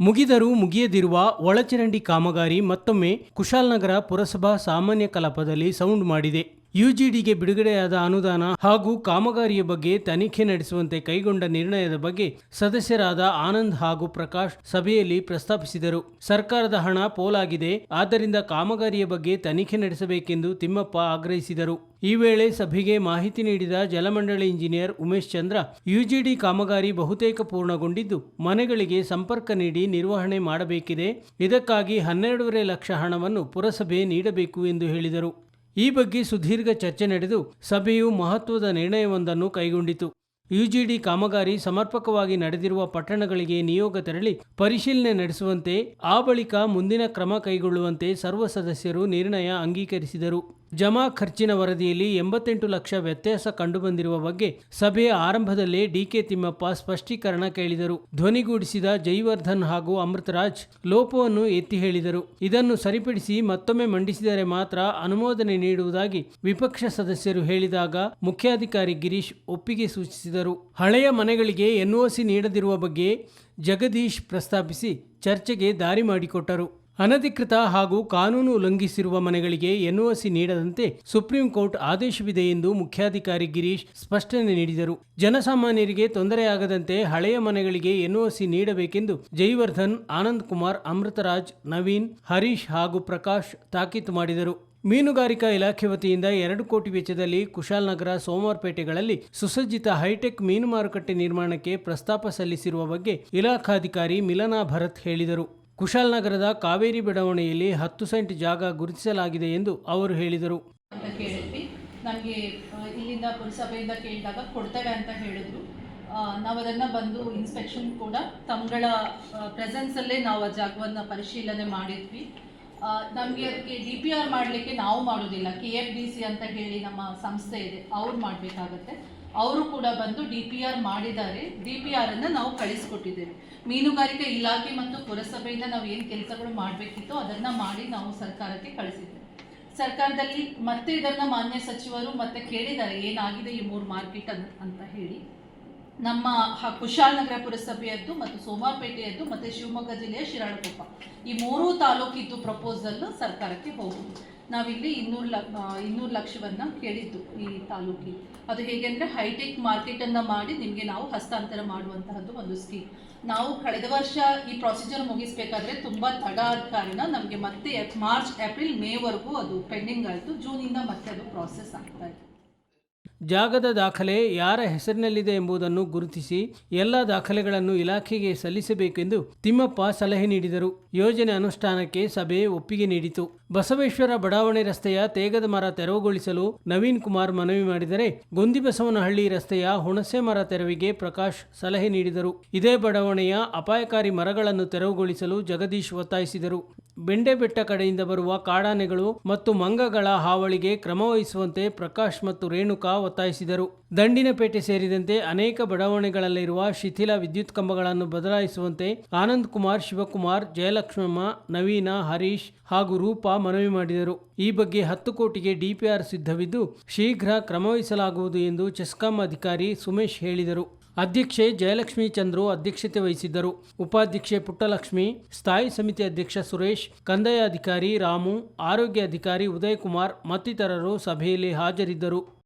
ಮುಗಿದರೂ ಮುಗಿಯದಿರುವ ಒಳಚರಂಡಿ ಕಾಮಗಾರಿ ಮತ್ತೊಮ್ಮೆ ಕುಶಾಲನಗರ ಪುರಸಭಾ ಸಾಮಾನ್ಯ ಕಲಾಪದಲ್ಲಿ ಸೌಂಡ್ ಮಾಡಿದೆ. ಯುಜಿಡಿಗೆ ಬಿಡುಗಡೆಯಾದ ಅನುದಾನ ಹಾಗೂ ಕಾಮಗಾರಿಯ ಬಗ್ಗೆ ತನಿಖೆ ನಡೆಸುವಂತೆ ಕೈಗೊಂಡ ನಿರ್ಣಯದ ಬಗ್ಗೆ ಸದಸ್ಯರಾದ ಆನಂದ್ ಹಾಗೂ ಪ್ರಕಾಶ್ ಸಭೆಯಲ್ಲಿ ಪ್ರಸ್ತಾಪಿಸಿದರು. ಸರ್ಕಾರದ ಹಣ ಪೋಲಾಗಿದೆ, ಆದ್ದರಿಂದ ಕಾಮಗಾರಿಯ ಬಗ್ಗೆ ತನಿಖೆ ನಡೆಸಬೇಕೆಂದು ತಿಮ್ಮಪ್ಪ ಆಗ್ರಹಿಸಿದರು. ಈ ವೇಳೆ ಸಭೆಗೆ ಮಾಹಿತಿ ನೀಡಿದ ಜಲಮಂಡಳಿ ಇಂಜಿನಿಯರ್ ಉಮೇಶ್ ಚಂದ್ರ, ಯುಜಿಡಿ ಕಾಮಗಾರಿ ಬಹುತೇಕ ಪೂರ್ಣಗೊಂಡಿದ್ದು ಮನೆಗಳಿಗೆ ಸಂಪರ್ಕ ನೀಡಿ ನಿರ್ವಹಣೆ ಮಾಡಬೇಕಿದೆ. ಇದಕ್ಕಾಗಿ ಹನ್ನೆರಡೂವರೆ ಲಕ್ಷ ಹಣವನ್ನು ಪುರಸಭೆ ನೀಡಬೇಕು ಎಂದು ಹೇಳಿದರು. ಈ ಬಗ್ಗೆ ಸುದೀರ್ಘ ಚರ್ಚೆ ನಡೆದು ಸಭೆಯು ಮಹತ್ವದ ನಿರ್ಣಯವೊಂದನ್ನು ಕೈಗೊಂಡಿತು. ಯುಜಿಡಿ ಕಾಮಗಾರಿ ಸಮರ್ಪಕವಾಗಿ ನಡೆದಿರುವ ಪಟ್ಟಣಗಳಿಗೆ ನಿಯೋಗ ತೆರಳಿ ಪರಿಶೀಲನೆ ನಡೆಸುವಂತೆ, ಆ ಬಳಿಕ ಮುಂದಿನ ಕ್ರಮ ಕೈಗೊಳ್ಳುವಂತೆ ಸರ್ವ ಸದಸ್ಯರು ನಿರ್ಣಯ ಅಂಗೀಕರಿಸಿದರು. ಜಮಾ ಖರ್ಚಿನ ವರದಿಯಲ್ಲಿ ಎಂಬತ್ತೆಂಟು ಲಕ್ಷ ವ್ಯತ್ಯಾಸ ಕಂಡುಬಂದಿರುವ ಬಗ್ಗೆ ಸಭೆಯ ಆರಂಭದಲ್ಲೇ ಡಿಕೆ ತಿಮ್ಮಪ್ಪ ಸ್ಪಷ್ಟೀಕರಣ ಕೇಳಿದರು. ಧ್ವನಿಗೂಡಿಸಿದ ಜೈವರ್ಧನ್ ಹಾಗೂ ಅಮೃತರಾಜ್ ಲೋಪವನ್ನು ಎತ್ತಿ ಹೇಳಿದರು. ಇದನ್ನು ಸರಿಪಡಿಸಿ ಮತ್ತೊಮ್ಮೆ ಮಂಡಿಸಿದರೆ ಮಾತ್ರ ಅನುಮೋದನೆ ನೀಡುವುದಾಗಿ ವಿಪಕ್ಷ ಸದಸ್ಯರು ಹೇಳಿದಾಗ ಮುಖ್ಯಾಧಿಕಾರಿ ಗಿರೀಶ್ ಒಪ್ಪಿಗೆ ಸೂಚಿಸಿದರು. ಹಳೆಯ ಮನೆಗಳಿಗೆ ಎನ್ಒಸಿ ನೀಡದಿರುವ ಬಗ್ಗೆ ಜಗದೀಶ್ ಪ್ರಸ್ತಾಪಿಸಿ ಚರ್ಚೆಗೆ ದಾರಿ ಮಾಡಿಕೊಟ್ಟರು. ಅನಧಿಕೃತ ಹಾಗೂ ಕಾನೂನು ಉಲ್ಲಂಘಿಸಿರುವ ಮನೆಗಳಿಗೆ ಎನ್ಒಸಿ ನೀಡದಂತೆ ಸುಪ್ರೀಂ ಕೋರ್ಟ್ ಆದೇಶವಿದೆ ಎಂದು ಮುಖ್ಯಾಧಿಕಾರಿ ಗಿರೀಶ್ ಸ್ಪಷ್ಟನೆ ನೀಡಿದರು. ಜನಸಾಮಾನ್ಯರಿಗೆ ತೊಂದರೆಯಾಗದಂತೆ ಹಳೆಯ ಮನೆಗಳಿಗೆ ಎನ್ಒಸಿ ನೀಡಬೇಕೆಂದು ಜೈವರ್ಧನ್, ಆನಂದ್ ಕುಮಾರ್, ಅಮೃತರಾಜ್, ನವೀನ್, ಹರೀಶ್ ಹಾಗೂ ಪ್ರಕಾಶ್ ತಾಕೀತು ಮಾಡಿದರು. ಮೀನುಗಾರಿಕಾ ಇಲಾಖೆ ವತಿಯಿಂದ ಎರಡು ಕೋಟಿ ವೆಚ್ಚದಲ್ಲಿ ಕುಶಾಲನಗರ ಸೋಮವಾರಪೇಟೆಗಳಲ್ಲಿ ಸುಸಜ್ಜಿತ ಹೈಟೆಕ್ ಮೀನು ಮಾರುಕಟ್ಟೆ ನಿರ್ಮಾಣಕ್ಕೆ ಪ್ರಸ್ತಾಪ ಸಲ್ಲಿಸಿರುವ ಬಗ್ಗೆ ಇಲಾಖಾಧಿಕಾರಿ ಮಿಲನಾ ಭರತ್ ಹೇಳಿದರು. ಕುಶಾಲನಗರದ ಕಾವೇರಿ ಬಡಾವಣೆಯಲ್ಲಿ ಹತ್ತು ಸೆಂಟ್ ಜಾಗ ಗುರುತಿಸಲಾಗಿದೆ ಎಂದು ಅವರು ಹೇಳಿದರು. ಅಂತ ಕೇಳಿದ್ವಿ. ನಮಗೆ ಇಲ್ಲಿಂದ ಪುರಸಭೆಯಿಂದ ಕೇಳಿದಾಗ ಕೊಡ್ತೇವೆ ಅಂತ ಹೇಳಿದ್ರು. ನಾವು ಅದನ್ನು ಬಂದು ಇನ್ಸ್ಪೆಕ್ಷನ್ ಕೂಡ ತಮ್ಗಳ ಪ್ರೆಸೆನ್ಸಲ್ಲೇ ನಾವು ಆ ಜಾಗವನ್ನು ಪರಿಶೀಲನೆ ಮಾಡಿದ್ವಿ. ನಮಗೆ ಅದಕ್ಕೆ ಡಿ ಪಿ ಆರ್ ಮಾಡಲಿಕ್ಕೆ ನಾವು ಮಾಡೋದಿಲ್ಲ. ಕೆ ಎಫ್ ಡಿ ಸಿ ಅಂತ ಹೇಳಿ ನಮ್ಮ ಸಂಸ್ಥೆ ಇದೆ. ಅವ್ರು ಮಾಡಬೇಕಾಗತ್ತೆ. ಅವರು ಕೂಡ ಬಂದು ಡಿ ಪಿ ಆರ್ ಮಾಡಿದ್ದಾರೆ. ಡಿ ಪಿ ಆರನ್ನು ನಾವು ಕಳಿಸ್ಕೊಟ್ಟಿದ್ದೇವೆ. ಮೀನುಗಾರಿಕೆ ಇಲಾಖೆ ಮತ್ತು ಪುರಸಭೆಯಿಂದ ನಾವು ಏನು ಕೆಲಸಗಳು ಮಾಡಬೇಕಿತ್ತು ಅದನ್ನು ಮಾಡಿ ನಾವು ಸರ್ಕಾರಕ್ಕೆ ಕಳಿಸಿದ್ದೇವೆ. ಸರ್ಕಾರದಲ್ಲಿ ಮತ್ತೆ ಇದನ್ನ ಮಾನ್ಯ ಸಚಿವರು ಮತ್ತೆ ಕೇಳಿದ್ದಾರೆ, ಏನಾಗಿದೆ ಈ ಮೂರು ಮಾರ್ಕೆಟ್ ಅಂತ ಹೇಳಿ. ನಮ್ಮ ಕುಶಾಲನಗರ ಪುರಸಭೆಯದ್ದು ಮತ್ತು ಸೋಮಾರ್ಪೇಟೆಯದ್ದು ಮತ್ತು ಶಿವಮೊಗ್ಗ ಜಿಲ್ಲೆಯ ಶಿರಾಳಕೊಪ್ಪ. ಈ ಮೂರೂ ತಾಲೂಕಿದ್ದು ಪ್ರಪೋಸಲ್ ಸರ್ಕಾರಕ್ಕೆ ಹೋಗುದು ನಾವಿಲ್ಲಿ ಇನ್ನೂರು ಲ ಇನ್ನೂರು ಲಕ್ಷವನ್ನು ಕೇಳಿದ್ದು ಈ ತಾಲೂಕಿಗೆ. ಅದು ಹೇಗೆ ಅಂದರೆ ಹೈಟೆಕ್ ಮಾರ್ಕೆಟನ್ನು ಮಾಡಿ ನಿಮಗೆ ನಾವು ಹಸ್ತಾಂತರ ಮಾಡುವಂತಹದ್ದು ಒಂದು ಸ್ಕೀಮ್ ನಾವು ಕಳೆದ ವರ್ಷ ಈ ಪ್ರೊಸೀಜರ್ ಮುಗಿಸ್ಬೇಕಾದ್ರೆ ತುಂಬ ತಡ ಆದ ಕಾರಣ ನಮಗೆ ಮತ್ತೆ ಮಾರ್ಚ್ ಏಪ್ರಿಲ್ ಮೇವರೆಗೂ ಅದು ಪೆಂಡಿಂಗ್ ಆಯಿತು. ಜೂನಿಂದ ಮತ್ತೆ ಅದು ಪ್ರಾಸೆಸ್ ಆಗ್ತಾ ಇದೆ ಜಾಗದ ದಾಖಲೆ ಯಾರ ಹೆಸರಿನಲ್ಲಿದೆ ಎಂಬುದನ್ನು ಗುರುತಿಸಿ ಎಲ್ಲ ದಾಖಲೆಗಳನ್ನು ಇಲಾಖೆಗೆ ಸಲ್ಲಿಸಬೇಕೆಂದು ತಿಮ್ಮಪ್ಪ ಸಲಹೆ ನೀಡಿದರು. ಯೋಜನೆ ಅನುಷ್ಠಾನಕ್ಕೆ ಸಭೆ ಒಪ್ಪಿಗೆ ನೀಡಿತು. ಬಸವೇಶ್ವರ ಬಡಾವಣೆ ರಸ್ತೆಯ ತೇಗದ ಮರ ತೆರವುಗೊಳಿಸಲು ನವೀನ್ ಕುಮಾರ್ ಮನವಿ ಮಾಡಿದರೆ ಗೊಂದಿಬಸವನಹಳ್ಳಿ ರಸ್ತೆಯ ಹುಣಸೆ ಮರ ತೆರವಿಗೆ ಪ್ರಕಾಶ್ ಸಲಹೆ ನೀಡಿದರು. ಇದೇ ಬಡಾವಣೆಯ ಅಪಾಯಕಾರಿ ಮರಗಳನ್ನು ತೆರವುಗೊಳಿಸಲು ಜಗದೀಶ್ ಒತ್ತಾಯಿಸಿದರು. ಬೆಂಡೆಬೆಟ್ಟ ಕಡೆಯಿಂದ ಬರುವ ಕಾಡಾನೆಗಳು ಮತ್ತು ಮಂಗಗಳ ಹಾವಳಿಗೆ ಕ್ರಮ ವಹಿಸುವಂತೆ ಪ್ರಕಾಶ್ ಮತ್ತು ರೇಣುಕಾ ಒತ್ತಾಯಿಸಿದರು. ದಂಡಿನಪೇಟೆ ಸೇರಿದಂತೆ ಅನೇಕ ಬಡಾವಣೆಗಳಲ್ಲಿರುವ ಶಿಥಿಲ ವಿದ್ಯುತ್ ಕಂಬಗಳನ್ನು ಬದಲಾಯಿಸುವಂತೆ ಆನಂದ್ ಕುಮಾರ್, ಶಿವಕುಮಾರ್, ಜಯಲಕ್ಷ್ಮಮ್ಮ, ನವೀನ, ಹರೀಶ್ ಹಾಗೂ ರೂಪಾ ಮನವಿ ಮಾಡಿದರು. ಈ ಬಗ್ಗೆ ಹತ್ತು ಕೋಟಿಗೆ ಡಿಪಿಆರ್ ಸಿದ್ಧವಿದ್ದು ಶೀಘ್ರ ಕ್ರಮವಹಿಸಲಾಗುವುದು ಎಂದು ಚೆಸ್ಕಾಂ ಅಧಿಕಾರಿ ಸುಮೇಶ್ ಹೇಳಿದರು. ಅಧ್ಯಕ್ಷೆ ಜಯಲಕ್ಷ್ಮಿ ಚಂದ್ರು ಅಧ್ಯಕ್ಷತೆ ವಹಿಸಿದ್ದರು. ಉಪಾಧ್ಯಕ್ಷೆ ಪುಟ್ಟಲಕ್ಷ್ಮಿ, ಸ್ಥಾಯಿ ಸಮಿತಿ ಅಧ್ಯಕ್ಷ ಸುರೇಶ್, ಕಂದಾಯ ಅಧಿಕಾರಿ ರಾಮು, ಆರೋಗ್ಯ ಅಧಿಕಾರಿ ಉದಯಕುಮಾರ್ ಮತ್ತಿತರರು ಸಭೆಯಲ್ಲಿ ಹಾಜರಿದ್ದರು.